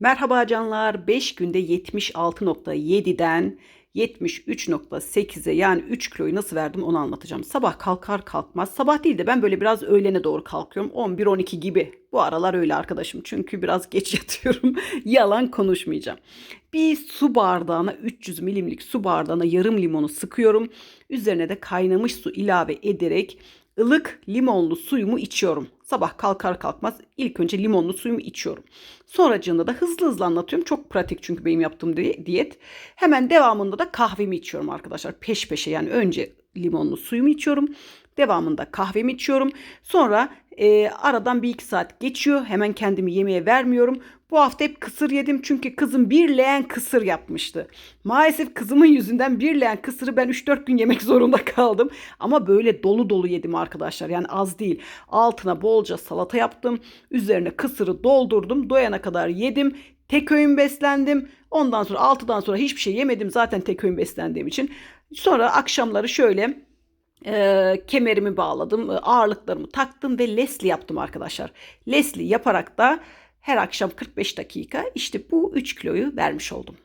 Merhaba canlar. 5 günde 76.7'den 73.8'e yani 3 kiloyu nasıl verdim onu anlatacağım. Sabah kalkar kalkmaz. Sabah değil de ben böyle biraz öğlene doğru kalkıyorum. 11-12 gibi. Bu aralar öyle arkadaşım. Çünkü biraz geç yatıyorum. Yalan konuşmayacağım. Bir su bardağına 300 milimlik su bardağına yarım limonu sıkıyorum. Üzerine de kaynamış su ilave ederek ılık limonlu suyumu içiyorum. Sabah kalkar kalkmaz ilk önce limonlu suyumu içiyorum. Sonracığında da hızlı hızlı anlatıyorum. Çok pratik çünkü benim yaptığım di- diyet. Hemen devamında da kahvemi içiyorum arkadaşlar. Peş peşe yani önce limonlu suyumu içiyorum. Devamında kahvemi içiyorum. Sonra e, aradan bir iki saat geçiyor. Hemen kendimi yemeğe vermiyorum. Bu hafta hep kısır yedim çünkü kızım bir leğen kısır yapmıştı. Maalesef kızımın yüzünden bir leğen kısırı ben 3-4 gün yemek zorunda kaldım. Ama böyle dolu dolu yedim arkadaşlar. Yani az değil. Altına bolca salata yaptım. Üzerine kısırı doldurdum. Doyana kadar yedim. Tek öğün beslendim. Ondan sonra 6'dan sonra hiçbir şey yemedim zaten tek öğün beslendiğim için. Sonra akşamları şöyle e, kemerimi bağladım, e, ağırlıklarımı taktım ve Leslie yaptım arkadaşlar. Leslie yaparak da her akşam 45 dakika işte bu 3 kiloyu vermiş oldum.